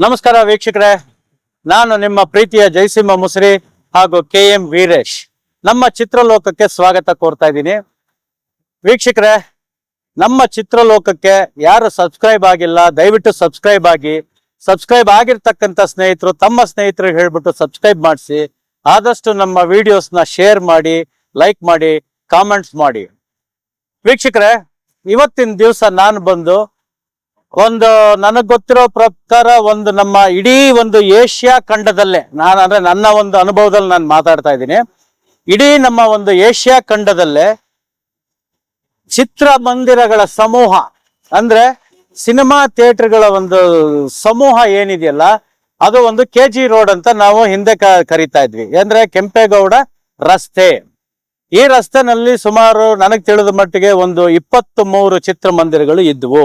ನಮಸ್ಕಾರ ವೀಕ್ಷಕರೇ. ನಾನು ನಿಮ್ಮ ಪ್ರೀತಿಯ ಜಯಸಿಂಹ ಮುಸ್ರಿ ಹಾಗೂ ಕೆ ಎಂ ವೀರೇಶ್. ನಮ್ಮ ಚಿತ್ರಲೋಕಕ್ಕೆ ಸ್ವಾಗತ ಕೋರ್ತಾ ಇದ್ದೀನಿ. ವೀಕ್ಷಕರೇ, ನಮ್ಮ ಚಿತ್ರಲೋಕಕ್ಕೆ ಯಾರು ಸಬ್ಸ್ಕ್ರೈಬ್ ಆಗಿಲ್ಲ, ದಯವಿಟ್ಟು ಸಬ್ಸ್ಕ್ರೈಬ್ ಆಗಿ. ಸಬ್ಸ್ಕ್ರೈಬ್ ಆಗಿರ್ತಕ್ಕಂಥ ಸ್ನೇಹಿತರು ತಮ್ಮ ಸ್ನೇಹಿತರಿಗೆ ಹೇಳ್ಬಿಟ್ಟು ಸಬ್ಸ್ಕ್ರೈಬ್ ಮಾಡಿಸಿ. ಆದಷ್ಟು ನಮ್ಮ ವಿಡಿಯೋಸ್ನ ಶೇರ್ ಮಾಡಿ, ಲೈಕ್ ಮಾಡಿ, ಕಾಮೆಂಟ್ಸ್ ಮಾಡಿ. ವೀಕ್ಷಕರೇ, ಇವತ್ತಿನ ದಿವಸ ನಾನು ಬಂದು ಒಂದು ನನಗ್ ಗೊತ್ತಿರೋ ಪ್ರಕಾರ ಒಂದು ನಮ್ಮ ಇಡೀ ಒಂದು ಏಷ್ಯಾ ಖಂಡದಲ್ಲೇ, ನಾನು ಅಂದ್ರೆ ನನ್ನ ಒಂದು ಅನುಭವದಲ್ಲಿ ನಾನು ಮಾತಾಡ್ತಾ ಇದ್ದೀನಿ. ಇಡೀ ನಮ್ಮ ಒಂದು ಏಷ್ಯಾ ಖಂಡದಲ್ಲೇ ಚಿತ್ರಮಂದಿರಗಳ ಸಮೂಹ, ಅಂದ್ರೆ ಸಿನಿಮಾ ಥಿಯೇಟರ್ಗಳ ಒಂದು ಸಮೂಹ ಏನಿದೆಯಲ್ಲ, ಅದು ಒಂದು ಕೆ ಜಿ ರೋಡ್ ಅಂತ ನಾವು ಹಿಂದೆ ಕರಿತಾ ಇದ್ವಿ. ಅಂದ್ರೆ ಕೆಂಪೇಗೌಡ ರಸ್ತೆ. ಈ ರಸ್ತೆನಲ್ಲಿ ಸುಮಾರು ನನಗೆ ತಿಳಿದ ಮಟ್ಟಿಗೆ ಒಂದು ಇಪ್ಪತ್ತು ಮೂರು ಚಿತ್ರಮಂದಿರಗಳು ಇದ್ವು.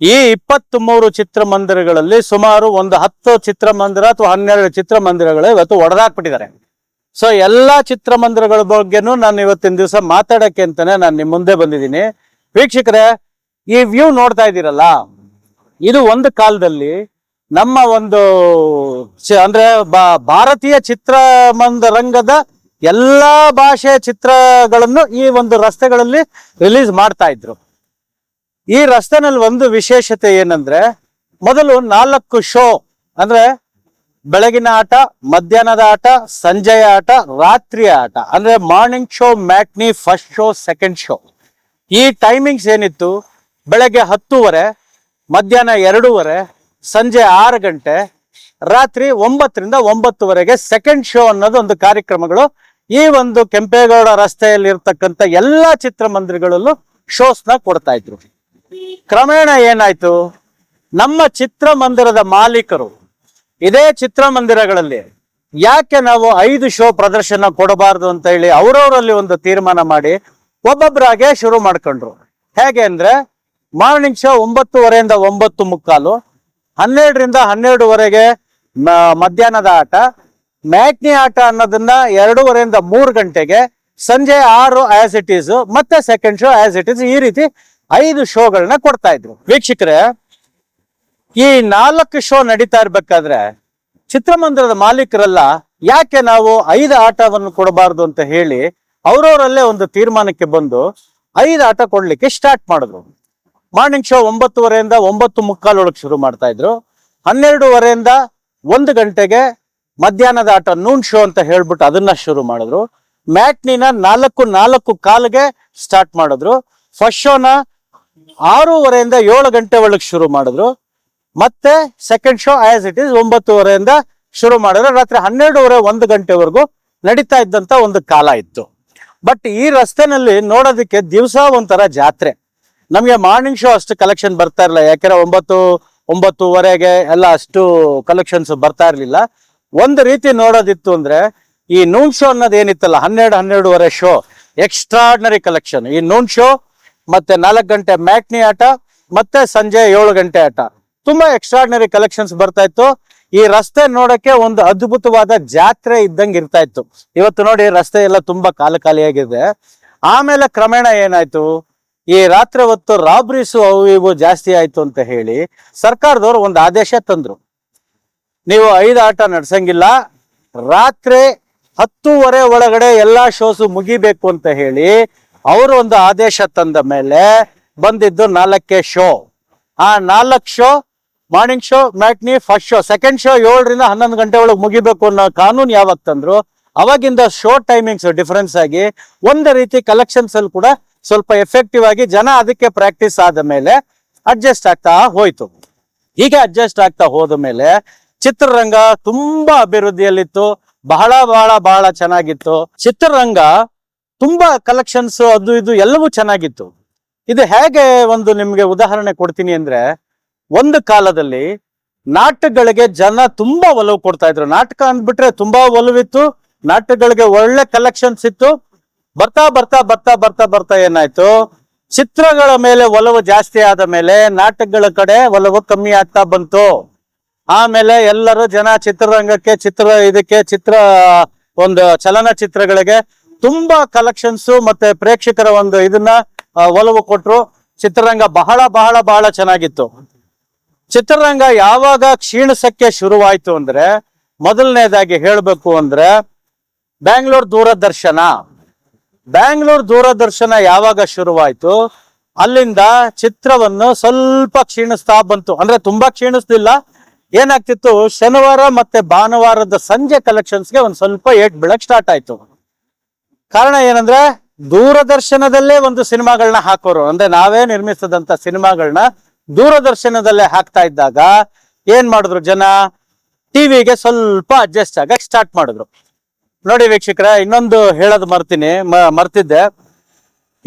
ಈ ಇಪ್ಪತ್ತ್ ಮೂರು ಚಿತ್ರಮಂದಿರಗಳಲ್ಲಿ ಸುಮಾರು ಒಂದು ಹತ್ತು ಚಿತ್ರಮಂದಿರ ಅಥವಾ ಹನ್ನೆರಡು ಚಿತ್ರಮಂದಿರಗಳು ಇವತ್ತು ಒಡೆದಾಕ್ಬಿಟ್ಟಿದ್ದಾರೆ. ಸೊ ಎಲ್ಲಾ ಚಿತ್ರಮಂದಿರಗಳ ಬಗ್ಗೆನೂ ನಾನು ಇವತ್ತಿನ ದಿವಸ ಮಾತಾಡಕ್ಕೆ ಅಂತಾನೆ ನಾನು ನಿಮ್ಮ ಮುಂದೆ ಬಂದಿದ್ದೀನಿ. ವೀಕ್ಷಕರೇ, ಈ ವ್ಯೂ ನೋಡ್ತಾ ಇದ್ದೀರಲ್ಲ? ಇದು ಒಂದು ಕಾಲದಲ್ಲಿ ನಮ್ಮ ಒಂದು ಅಂದ್ರೆ ಭಾರತೀಯ ಭಾರತೀಯ ಚಿತ್ರಮಂದಿರಂಗದ ಎಲ್ಲಾ ಭಾಷೆಯ ಚಿತ್ರಗಳನ್ನು ಈ ಒಂದು ರಸ್ತೆಗಳಲ್ಲಿ ರಿಲೀಸ್ ಮಾಡ್ತಾ ಇದ್ರು. ಈ ರಸ್ತೆನಲ್ಲಿ ಒಂದು ವಿಶೇಷತೆ ಏನಂದ್ರೆ, ಮೊದಲು ನಾಲ್ಕು ಶೋ, ಅಂದ್ರೆ ಬೆಳಗಿನ ಆಟ, ಮಧ್ಯಾಹ್ನದ ಆಟ, ಸಂಜೆಯ ಆಟ, ರಾತ್ರಿಯ ಆಟ, ಅಂದ್ರೆ morning show matinee first show second show ಈ ಟೈಮಿಂಗ್ಸ್ ಏನಿತ್ತು? ಬೆಳಗ್ಗೆ ಹತ್ತೂವರೆ, ಮಧ್ಯಾಹ್ನ ಎರಡೂವರೆ, ಸಂಜೆ ಆರು ಗಂಟೆ, ರಾತ್ರಿ ಒಂಬತ್ತರಿಂದ ಒಂಬತ್ತುವರೆಗೆ ಸೆಕೆಂಡ್ ಶೋ ಅನ್ನೋದು ಒಂದು ಕಾರ್ಯಕ್ರಮಗಳು. ಈ ಒಂದು ಕೆಂಪೇಗೌಡ ರಸ್ತೆಯಲ್ಲಿ ಇರ್ತಕ್ಕಂಥ ಎಲ್ಲಾ ಚಿತ್ರಮಂದಿರಗಳಲ್ಲೂ ಶೋಸ್ನ ಕೊಡ್ತಾ ಇದ್ರು. ಕ್ರಮೇಣ ಏನಾಯ್ತು? ನಮ್ಮ ಚಿತ್ರಮಂದಿರದ ಮಾಲೀಕರು ಇದೇ ಚಿತ್ರಮಂದಿರಗಳಲ್ಲಿ ಯಾಕೆ ನಾವು ಐದು ಶೋ ಪ್ರದರ್ಶನ ಕೊಡಬಾರದು ಅಂತ ಹೇಳಿ ಅವರವರಲ್ಲಿ ಒಂದು ತೀರ್ಮಾನ ಮಾಡಿ ಒಬ್ಬೊಬ್ಬರಾಗೆ ಶುರು ಮಾಡ್ಕೊಂಡ್ರು. ಹೇಗೆ ಅಂದ್ರೆ ಮಾರ್ನಿಂಗ್ ಶೋ ಒಂಬತ್ತುವರೆಯಿಂದ ಒಂಬತ್ತು ಮುಕ್ಕಾಲು, ಹನ್ನೆರಡರಿಂದ ಹನ್ನೆರಡುವರೆಗೆ ಮಧ್ಯಾಹ್ನದ ಆಟ, ಮ್ಯಾಟ್ನಿ ಆಟ ಅನ್ನೋದನ್ನ ಎರಡೂವರೆಯಿಂದ ಮೂರು ಗಂಟೆಗೆ ಸಂಜೆ ಆರು ಆಸ್ ಇಟ್ ಈಸ್ ಮತ್ತೆ second show as it is ಈ ರೀತಿ ಐದು ಶೋಗಳನ್ನ ಕೊಡ್ತಾ ಇದ್ರು. ವೀಕ್ಷಕರೇ, ಈ ನಾಲ್ಕು ಶೋ ನಡೀತಾ ಇರ್ಬೇಕಾದ್ರೆ ಚಿತ್ರಮಂದಿರದ ಮಾಲೀಕರೆಲ್ಲ ಯಾಕೆ ನಾವು ಐದು ಆಟವನ್ನು ಕೊಡಬಾರ್ದು ಅಂತ ಹೇಳಿ ಅವ್ರವರಲ್ಲೇ ಒಂದು ತೀರ್ಮಾನಕ್ಕೆ ಬಂದು ಐದು ಆಟ ಕೊಡ್ಲಿಕ್ಕೆ ಸ್ಟಾರ್ಟ್ ಮಾಡಿದ್ರು. ಮಾರ್ನಿಂಗ್ ಶೋ ಒಂಬತ್ತುವರೆಯಿಂದ ಒಂಬತ್ತು ಮುಕ್ಕಾಲೊಳಗೆ ಶುರು ಮಾಡ್ತಾ ಇದ್ರು. ಹನ್ನೆರಡುವರೆಯಿಂದ ಒಂದು ಗಂಟೆಗೆ ಮಧ್ಯಾಹ್ನದ ಆಟ ನೂನ್ ಶೋ ಅಂತ ಹೇಳ್ಬಿಟ್ಟು ಅದನ್ನ ಶುರು ಮಾಡಿದ್ರು. ಮ್ಯಾಟ್ನಿನ ನಾಲ್ಕು ನಾಲ್ಕು ಕಾಲಿಗೆ ಸ್ಟಾರ್ಟ್ ಮಾಡಿದ್ರು. ಫಸ್ಟ್ ಶೋನ ಆರೂವರೆಯಿಂದ ಏಳು ಗಂಟೆ ಒಳಗೆ ಶುರು ಮಾಡಿದ್ರು. ಮತ್ತೆ second show as it is ಒಂಬತ್ತುವರೆಯಿಂದ ಶುರು ಮಾಡಿದ್ರು. ರಾತ್ರಿ ಹನ್ನೆರಡೂವರೆ ಒಂದು ಗಂಟೆವರೆಗೂ ನಡೀತಾ ಇದ್ದಂತ ಒಂದು ಕಾಲ ಇತ್ತು. ಬಟ್ ಈ ರಸ್ತೆನಲ್ಲಿ ನೋಡೋದಕ್ಕೆ ದಿವಸ ಒಂಥರ ಜಾತ್ರೆ. ನಮಗೆ ಮಾರ್ನಿಂಗ್ ಶೋ ಅಷ್ಟು ಕಲೆಕ್ಷನ್ ಬರ್ತಾ ಇರಲಿಲ್ಲ. ಯಾಕೆಂದ್ರೆ ಒಂಬತ್ತು, ಒಂಬತ್ತುವರೆಗೆ ಎಲ್ಲ ಅಷ್ಟು ಕಲೆಕ್ಷನ್ಸ್ ಬರ್ತಾ ಇರಲಿಲ್ಲ. ಒಂದು ರೀತಿ ನೋಡೋದಿತ್ತು ಅಂದ್ರೆ ಈ ನೂನ್ ಶೋ ಅನ್ನೋದು ಏನಿತ್ತಲ್ಲ ಹನ್ನೆರಡು, ಹನ್ನೆರಡುವರೆ ಶೋ ಎಕ್ಸ್ಟ್ರಾರ್ಡ್ನರಿ ಕಲೆಕ್ಷನ್ ಈ ನೂನ್ ಶೋ ಮತ್ತೆ ನಾಲ್ಕು ಗಂಟೆ ಮ್ಯಾಟ್ನಿ ಆಟ, ಮತ್ತೆ ಸಂಜೆ ಏಳು ಗಂಟೆ ಆಟ. ತುಂಬಾ ಎಕ್ಸ್ಟ್ರಾರ್ಡಿನರಿ ಕಲೆಕ್ಷನ್ಸ್ ಬರ್ತಾ ಇತ್ತು. ಈ ರಸ್ತೆ ನೋಡಕ್ಕೆ ಒಂದು ಅದ್ಭುತವಾದ ಜಾತ್ರೆ ಇದ್ದಂಗೆ ಇರ್ತಾ ಇತ್ತು. ಇವತ್ತು ನೋಡಿ ರಸ್ತೆ ಎಲ್ಲ ತುಂಬಾ ಕಾಲ ಖಾಲಿಯಾಗಿದೆ. ಆಮೇಲೆ ಕ್ರಮೇಣ ಏನಾಯ್ತು? ಈ ರಾತ್ರಿ ಹೊತ್ತು ರಾಬ್ರೀಸು ಅವು ಇವು ಜಾಸ್ತಿ ಆಯ್ತು ಅಂತ ಹೇಳಿ ಸರ್ಕಾರದವರು ಒಂದು ಆದೇಶ ತಂದ್ರು. ನೀವು ಐದು ಆಟ ನಡ್ಸಂಗಿಲ್ಲ. ರಾತ್ರಿ ಹತ್ತೂವರೆ ಒಳಗಡೆ ಎಲ್ಲಾ ಶೋಸು ಮುಗಿಬೇಕು ಅಂತ ಹೇಳಿ ಅವರು ಒಂದು ಆದೇಶ ತಂದ ಮೇಲೆ ಬಂದಿದ್ದು ನಾಲ್ಕೇ ಶೋ. ಆ ನಾಲ್ಕು show morning show matinee first show second show ಏಳರಿಂದ ಹನ್ನೊಂದು ಗಂಟೆ ಒಳಗೆ ಮುಗಿಬೇಕು ಅನ್ನೋ ಕಾನೂನು ಯಾವಾಗ ತಂದ್ರು? ಅವಾಗಿಂದ ಶೋ ಟೈಮಿಂಗ್ಸ್ ಡಿಫರೆನ್ಸ್ ಆಗಿ ಒಂದು ರೀತಿ ಕಲೆಕ್ಷನ್ಸ್ ಅಲ್ಲಿ ಕೂಡ ಸ್ವಲ್ಪ ಎಫೆಕ್ಟಿವ್ ಆಗಿ ಜನ ಅದಕ್ಕೆ ಪ್ರಾಕ್ಟೀಸ್ ಆದ ಮೇಲೆ ಅಡ್ಜಸ್ಟ್ ಆಗ್ತಾ ಹೋಯ್ತು. ಹೀಗೆ ಅಡ್ಜಸ್ಟ್ ಆಗ್ತಾ ಹೋದ ಮೇಲೆ ಚಿತ್ರರಂಗ ತುಂಬಾ ಅಭಿವೃದ್ಧಿಯಲ್ಲಿತ್ತು. ಬಹಳ ಬಹಳ ಬಹಳ ಚೆನ್ನಾಗಿತ್ತು. ಚಿತ್ರರಂಗ ತುಂಬಾ ಕಲೆಕ್ಷನ್ಸ್ ಅದು ಇದು ಎಲ್ಲವೂ ಚೆನ್ನಾಗಿತ್ತು. ಇದು ಹೇಗೆ ಒಂದು ನಿಮ್ಗೆ ಉದಾಹರಣೆ ಕೊಡ್ತೀನಿ ಅಂದ್ರೆ, ಒಂದು ಕಾಲದಲ್ಲಿ ನಾಟಕಗಳಿಗೆ ಜನ ತುಂಬಾ ಒಲವು ಕೊಡ್ತಾ ಇದ್ರು. ನಾಟಕ ಅಂದ್ಬಿಟ್ರೆ ತುಂಬಾ ಒಲವಿತ್ತು, ನಾಟಕಗಳಿಗೆ ಒಳ್ಳೆ ಕಲೆಕ್ಷನ್ಸ್ ಇತ್ತು. ಬರ್ತಾ ಬರ್ತಾ ಬರ್ತಾ ಬರ್ತಾ ಬರ್ತಾ ಏನಾಯ್ತು? ಚಿತ್ರಗಳ ಮೇಲೆ ಒಲವು ಜಾಸ್ತಿ ಆದ ಮೇಲೆ ನಾಟಕಗಳ ಕಡೆ ಒಲವು ಕಮ್ಮಿ ಆಗ್ತಾ ಬಂತು. ಆಮೇಲೆ ಎಲ್ಲರೂ ಜನ ಚಿತ್ರರಂಗಕ್ಕೆ, ಚಿತ್ರ ಇದಕ್ಕೆ, ಚಿತ್ರ ಒಂದು ಚಲನಚಿತ್ರಗಳಿಗೆ ತುಂಬಾ ಕಲೆಕ್ಷನ್ಸ್ ಮತ್ತೆ ಪ್ರೇಕ್ಷಕರ ಒಂದು ಇದನ್ನ ಒಲವು ಕೊಟ್ಟರು ಚಿತ್ರರಂಗ ಬಹಳ ಬಹಳ ಬಹಳ ಚೆನ್ನಾಗಿತ್ತು. ಚಿತ್ರರಂಗ ಯಾವಾಗ ಕ್ಷೀಣಿಸಕ್ಕೆ ಶುರುವಾಯ್ತು ಅಂದ್ರೆ, ಮೊದಲನೇದಾಗಿ ಹೇಳ್ಬೇಕು ಅಂದ್ರೆ, ಬ್ಯಾಂಗ್ಳೂರ್ ದೂರದರ್ಶನ. ಬ್ಯಾಂಗ್ಳೂರ್ ದೂರದರ್ಶನ ಯಾವಾಗ ಶುರುವಾಯ್ತು? ಅಲ್ಲಿಂದ ಚಿತ್ರವನ್ನು ಸ್ವಲ್ಪ ಕ್ಷೀಣಿಸ್ತಾ ಬಂತು. ಅಂದ್ರೆ ತುಂಬಾ ಕ್ಷೀಣಿಸ್ಲಿಲ್ಲ. ಏನಾಗ್ತಿತ್ತು? ಶನಿವಾರ ಮತ್ತೆ ಭಾನುವಾರದ ಸಂಜೆ ಕಲೆಕ್ಷನ್ಸ್ಗೆ ಒಂದ್ ಸ್ವಲ್ಪ ಏಟ್ ಬೀಳಕ್ ಸ್ಟಾರ್ಟ್ ಆಯ್ತು. ಕಾರಣ ಏನಂದ್ರೆ ದೂರದರ್ಶನದಲ್ಲೇ ಒಂದು ಸಿನಿಮಾಗಳನ್ನ ಹಾಕೋರು. ಅಂದ್ರೆ ನಾವೇ ನಿರ್ಮಿಸಿದಂತ ಸಿನಿಮಾಗಳನ್ನ ದೂರದರ್ಶನದಲ್ಲೇ ಹಾಕ್ತಾ ಇದ್ದಾಗ ಏನ್ ಮಾಡಿದ್ರು ಜನ? ಟಿವಿಗೆ ಸ್ವಲ್ಪ ಅಡ್ಜಸ್ಟ್ ಆಗಕ್ ಸ್ಟಾರ್ಟ್ ಮಾಡಿದ್ರು. ನೋಡಿ ವೀಕ್ಷಕರ, ಇನ್ನೊಂದು ಹೇಳೋದು ಮರ್ತೀನಿ ಮರ್ತಿದ್ದೆ.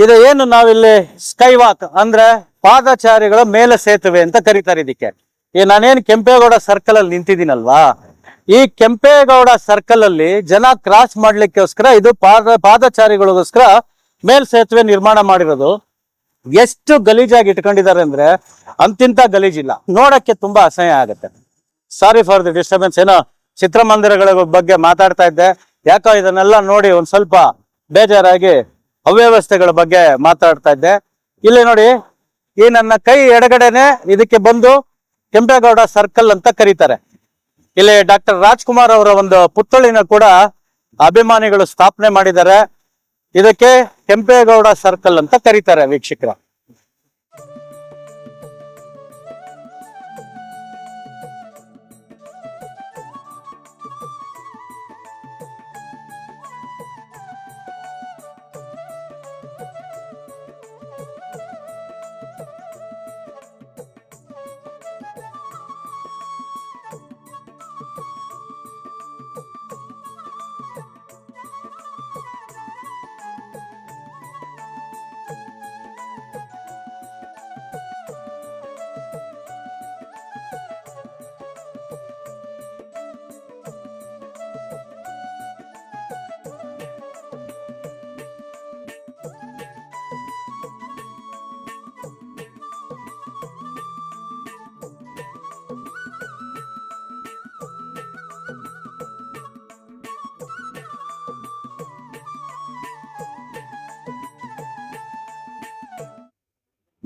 ಇದು ಏನು ನಾವಿಲ್ಲಿ ಸ್ಕೈವಾಕ್ ಅಂದ್ರೆ ಪಾದಚಾರಿಗಳ ಮೇಲೆ ಸೇತುವೆ ಅಂತ ಕರೀತಾರೆ ಇದಕ್ಕೆ. ಈ ನಾನೇನು ಕೆಂಪೇಗೌಡ ಸರ್ಕಲ್ ಅಲ್ಲಿ ನಿಂತಿದ್ದೀನಲ್ವಾ? ಈ ಕೆಂಪೇಗೌಡ ಸರ್ಕಲ್ ಅಲ್ಲಿ ಜನ ಕ್ರಾಸ್ ಮಾಡ್ಲಿಕ್ಕೋಸ್ಕರ ಇದು ಪಾದ, ಪಾದಚಾರಿಗಳಿಗೋಸ್ಕರ ಮೇಲ್ ಸೇತುವೆ ನಿರ್ಮಾಣ ಮಾಡಿರೋದು. ಎಷ್ಟು ಗಲೀಜಾಗಿ ಇಟ್ಕೊಂಡಿದ್ದಾರೆ ಅಂದ್ರೆ ಅಂತಿಂತ ಗಲೀಜಿಲ್ಲ. ನೋಡಕ್ಕೆ ತುಂಬಾ ಅಸಹ್ಯ ಆಗುತ್ತೆ. ಸಾರಿ ಫಾರ್ ದಿ ಡಿಸ್ಟರ್ಬೆನ್ಸ್ ಏನೋ ಚಿತ್ರಮಂದಿರಗಳ ಬಗ್ಗೆ ಮಾತಾಡ್ತಾ ಇದ್ದೆ. ಯಾಕೋ ಇದನ್ನೆಲ್ಲ ನೋಡಿ ಒಂದ್ ಸ್ವಲ್ಪ ಬೇಜಾರಾಗಿ ಅವ್ಯವಸ್ಥೆಗಳ ಬಗ್ಗೆ ಮಾತಾಡ್ತಾ ಇದ್ದೆ. ಇಲ್ಲಿ ನೋಡಿ, ಈ ನನ್ನ ಕೈ ಎಡಗಡೆನೆ ಇದಕ್ಕೆ ಬಂದು ಕೆಂಪೇಗೌಡ ಸರ್ಕಲ್ ಅಂತ ಕರೀತಾರೆ. ಇಲ್ಲಿ ಡಾಕ್ಟರ್ ರಾಜ್ಕುಮಾರ್ ಅವರ ಒಂದು ಪುತ್ಥಳಿನ ಕೂಡ ಅಭಿಮಾನಿಗಳು ಸ್ಥಾಪನೆ ಮಾಡಿದ್ದಾರೆ. ಇದಕ್ಕೆ ಕೆಂಪೇಗೌಡ ಸರ್ಕಲ್ ಅಂತ ಕರೀತಾರೆ ವೀಕ್ಷಕರ.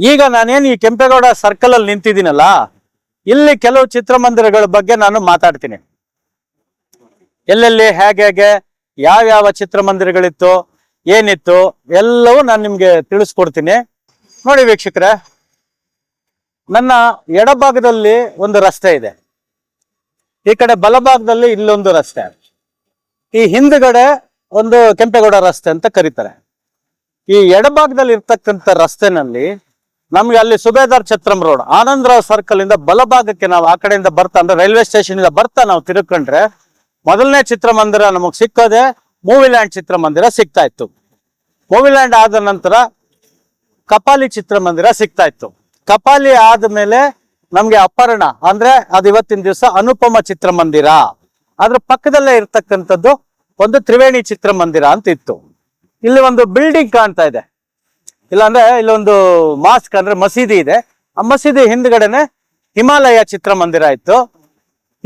ಈಗ ನಾನೇನು ಈ ಕೆಂಪೇಗೌಡ ಸರ್ಕಲ್ ಅಲ್ಲಿ ನಿಂತಿದ್ದೀನಲ್ಲ, ಇಲ್ಲಿ ಕೆಲವು ಚಿತ್ರಮಂದಿರಗಳ ಬಗ್ಗೆ ನಾನು ಮಾತಾಡ್ತೀನಿ. ಎಲ್ಲೆಲ್ಲಿ, ಹೇಗೆ ಹೇಗೆ ಯಾವ್ಯಾವ ಯಾವ ಚಿತ್ರಮಂದಿರಗಳಿತ್ತು, ಏನಿತ್ತು, ಎಲ್ಲವೂ ನಾನು ನಿಮ್ಗೆ ತಿಳಿಸ್ಕೊಡ್ತೀನಿ. ನೋಡಿ ವೀಕ್ಷಕರೇ, ನನ್ನ ಎಡಭಾಗದಲ್ಲಿ ಒಂದು ರಸ್ತೆ ಇದೆ. ಈ ಕಡೆ ಬಲಭಾಗದಲ್ಲಿ ಇಲ್ಲೊಂದು ರಸ್ತೆ. ಈ ಹಿಂದ್ಗಡೆ ಒಂದು ಕೆಂಪೇಗೌಡ ರಸ್ತೆ ಅಂತ ಕರೀತಾರೆ. ಈ ಎಡಭಾಗದಲ್ಲಿ ಇರ್ತಕ್ಕಂಥ ರಸ್ತೆನಲ್ಲಿ ನಮ್ಗೆ ಅಲ್ಲಿ ಸುಬೇದಾರ್ ಛತ್ರಂ ರೋಡ್, ಆನಂದರಾವ್ ಸರ್ಕಲ್ ಇಂದ ಬಲಭಾಗಕ್ಕೆ ನಾವು ಆ ಕಡೆಯಿಂದ ಬರ್ತಾ, ಅಂದ್ರೆ ರೈಲ್ವೆ ಸ್ಟೇಷನ್ ಇಂದ ಬರ್ತಾ ನಾವು ತಿರುಕೊಂಡ್ರೆ ಮೊದಲನೇ ಚಿತ್ರಮಂದಿರ ನಮಗ್ ಸಿಕ್ಕೋದೆ ಮೂವಿ ಲ್ಯಾಂಡ್ ಚಿತ್ರಮಂದಿರ ಸಿಗ್ತಾ ಇತ್ತು. ಮೂವಿ ಲ್ಯಾಂಡ್ ಆದ ನಂತರ ಕಪಾಲಿ ಚಿತ್ರಮಂದಿರ ಸಿಗ್ತಾ ಇತ್ತು. ಕಪಾಲಿ ಆದ್ಮೇಲೆ ನಮ್ಗೆ ಅಪರ್ಣ, ಅಂದ್ರೆ ಅದು ಇವತ್ತಿನ ದಿವಸ ಅನುಪಮ ಚಿತ್ರಮಂದಿರ. ಅದ್ರ ಪಕ್ಕದಲ್ಲೇ ಇರ್ತಕ್ಕಂಥದ್ದು ಒಂದು ತ್ರಿವೇಣಿ ಚಿತ್ರಮಂದಿರ ಅಂತ ಇತ್ತು ಇಲ್ಲಿ ಒಂದು ಬಿಲ್ಡಿಂಗ್ ಕಾಣ್ತಾ ಇದೆ. ಇಲ್ಲಾಂದ್ರೆ ಇಲ್ಲೊಂದು ಮಾಸ್ಕ್ ಅಂದ್ರೆ ಮಸೀದಿ ಇದೆ. ಆ ಮಸೀದಿ ಹಿಂದ್ಗಡೆನೆ ಹಿಮಾಲಯ ಚಿತ್ರಮಂದಿರ ಇತ್ತು.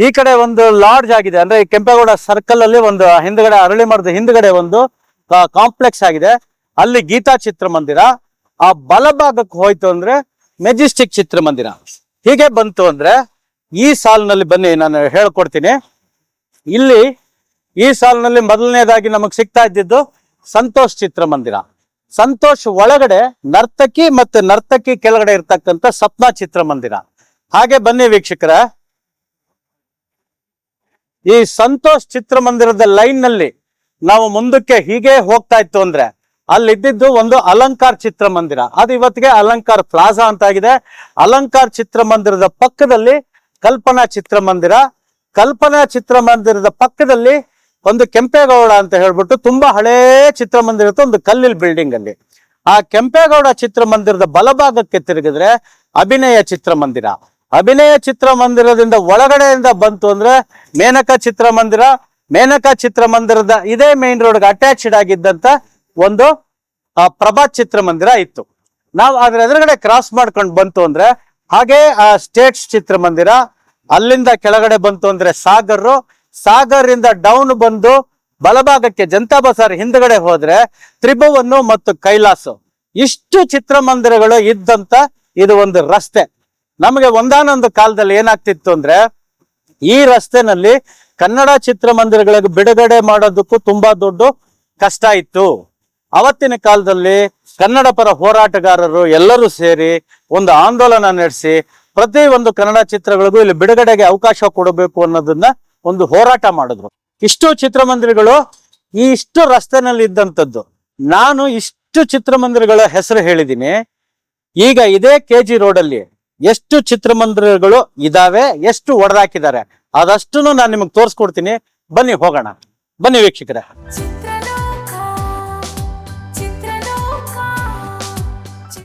ಈ ಕಡೆ ಒಂದು ಲಾಡ್ಜ್ ಆಗಿದೆ. ಅಂದ್ರೆ ಈ ಕೆಂಪೇಗೌಡ ಸರ್ಕಲ್ ಅಲ್ಲಿ ಒಂದು ಹಿಂದ್ಗಡೆ ಅರಳಿ ಮರದ ಹಿಂದ್ಗಡೆ ಒಂದು ಕಾಂಪ್ಲೆಕ್ಸ್ ಆಗಿದೆ. ಅಲ್ಲಿ ಗೀತಾ ಚಿತ್ರಮಂದಿರ. ಆ ಬಲಭಾಗಕ್ಕೆ ಹೋಯ್ತು ಅಂದ್ರೆ ಮೆಜೆಸ್ಟಿಕ್ ಚಿತ್ರಮಂದಿರ. ಹೀಗೆ ಬಂತು ಅಂದ್ರೆ ಈ ಸಾಲಿನಲ್ಲಿ ಬನ್ನಿ, ನಾನು ಹೇಳ್ಕೊಡ್ತೀನಿ. ಇಲ್ಲಿ ಈ ಸಾಲಿನಲ್ಲಿ ಮೊದಲನೇದಾಗಿ ನಮಗ್ ಸಿಗ್ತಾ ಇದ್ದಿದ್ದು ಸಂತೋಷ್ ಚಿತ್ರಮಂದಿರ. ಸಂತೋಷ್ ಒಳಗಡೆ, ನರ್ತಕಿ ಮತ್ತು ನರ್ತಕಿ ಕೆಳಗಡೆ ಇರ್ತಕ್ಕಂಥ ಸಪ್ನಾ ಚಿತ್ರಮಂದಿರ. ಹಾಗೆ ಬನ್ನಿ ವೀಕ್ಷಕರ. ಈ ಸಂತೋಷ್ ಚಿತ್ರಮಂದಿರದ ಲೈನ್ನಲ್ಲಿ ನಾವು ಮುಂದಕ್ಕೆ ಹೀಗೆ ಹೋಗ್ತಾ ಇತ್ತು ಅಂದ್ರೆ ಅಲ್ಲಿ ಇದ್ದಿದ್ದು ಒಂದು ಅಲಂಕಾರ್ ಚಿತ್ರಮಂದಿರ. ಅದು ಇವತ್ತಿಗೆ ಅಲಂಕಾರ್ ಪ್ಲಾಜಾ ಅಂತ ಆಗಿದೆ ಅಲಂಕಾರ್ ಚಿತ್ರಮಂದಿರದ ಪಕ್ಕದಲ್ಲಿ ಕಲ್ಪನಾ ಚಿತ್ರಮಂದಿರ. ಕಲ್ಪನಾ ಚಿತ್ರಮಂದಿರದ ಪಕ್ಕದಲ್ಲಿ ಒಂದು ಕೆಂಪೇಗೌಡ ಅಂತ ಹೇಳ್ಬಿಟ್ಟು ತುಂಬಾ ಹಳೇ ಚಿತ್ರಮಂದಿರ ಇತ್ತು ಒಂದು ಕಲ್ಲಿಲ್ ಬಿಲ್ಡಿಂಗ್ ಅಲ್ಲಿ. ಆ ಕೆಂಪೇಗೌಡ ಚಿತ್ರಮಂದಿರದ ಬಲಭಾಗಕ್ಕೆ ತಿರುಗಿದ್ರೆ ಅಭಿನಯ ಚಿತ್ರಮಂದಿರ. ಅಭಿನಯ ಚಿತ್ರಮಂದಿರದಿಂದ ಒಳಗಡೆಯಿಂದ ಬಂತು ಅಂದ್ರೆ ಮೇನಕ ಚಿತ್ರಮಂದಿರ. ಮೇನಕ ಚಿತ್ರಮಂದಿರದ ಇದೇ ಮೇನ್ ರೋಡ್ಗೆ ಅಟ್ಯಾಚ್ಡ್ ಆಗಿದ್ದಂತ ಒಂದು ಪ್ರಭಾತ್ ಚಿತ್ರಮಂದಿರ ಇತ್ತು. ನಾವು ಅದ್ರ ಎದುರುಗಡೆ ಕ್ರಾಸ್ ಮಾಡ್ಕೊಂಡು ಬಂತು ಅಂದ್ರೆ ಹಾಗೆ ಆ ಸ್ಟೇಟ್ಸ್ ಚಿತ್ರಮಂದಿರ, ಅಲ್ಲಿಂದ ಕೆಳಗಡೆ ಬಂತು ಅಂದ್ರೆ ಸಾಗರ್ ಸಾಗರ್ ಡೌನ್ ಬಂದು ಬಲಭಾಗಕ್ಕೆ ಜನತಾ ಬಸಾರ್ ಹಿಂದ್ಗಡೆ ಹೋದ್ರೆ ತ್ರಿಭುವನ್ನು ಮತ್ತು ಕೈಲಾಸ. ಇಷ್ಟು ಚಿತ್ರಮಂದಿರಗಳು ಇದ್ದಂತ ಇದು ಒಂದು ರಸ್ತೆ. ನಮಗೆ ಒಂದಾನೊಂದು ಕಾಲದಲ್ಲಿ ಏನಾಗ್ತಿತ್ತು ಅಂದ್ರೆ, ಈ ರಸ್ತೆನಲ್ಲಿ ಕನ್ನಡ ಚಿತ್ರಮಂದಿರಗಳಿಗೆ ಬಿಡುಗಡೆ ಮಾಡೋದಕ್ಕೂ ತುಂಬಾ ದೊಡ್ಡ ಕಷ್ಟ ಇತ್ತು. ಅವತ್ತಿನ ಕಾಲದಲ್ಲಿ ಕನ್ನಡ ಪರ ಹೋರಾಟಗಾರರು ಎಲ್ಲರೂ ಸೇರಿ ಒಂದು ಆಂದೋಲನ ನಡೆಸಿ ಪ್ರತಿ ಒಂದು ಕನ್ನಡ ಚಿತ್ರಗಳಿಗೂ ಇಲ್ಲಿ ಬಿಡುಗಡೆಗೆ ಅವಕಾಶ ಕೊಡಬೇಕು ಅನ್ನೋದನ್ನ ಒಂದು ಹೋರಾಟ ಮಾಡಿದ್ರು. ಇಷ್ಟು ಚಿತ್ರಮಂದಿರಗಳು ಈ ಇಷ್ಟು ರಸ್ತೆನಲ್ಲಿ ಇದ್ದಂಥದ್ದು ನಾನು ಇಷ್ಟು ಚಿತ್ರಮಂದಿರಗಳ ಹೆಸರು ಹೇಳಿದ್ದೀನಿ. ಈಗ ಇದೇ ಕೆ ಜಿ ರೋಡಲ್ಲಿ ಎಷ್ಟು ಚಿತ್ರಮಂದಿರಗಳು ಇದಾವೆ, ಎಷ್ಟು ಒಡೆದಾಕಿದ್ದಾರೆ ಅದಷ್ಟನ್ನು ನಾನು ನಿಮಗೆ ತೋರಿಸ್ಕೊಡ್ತೀನಿ. ಬನ್ನಿ ಹೋಗೋಣ. ಬನ್ನಿ ವೀಕ್ಷಕರೇ.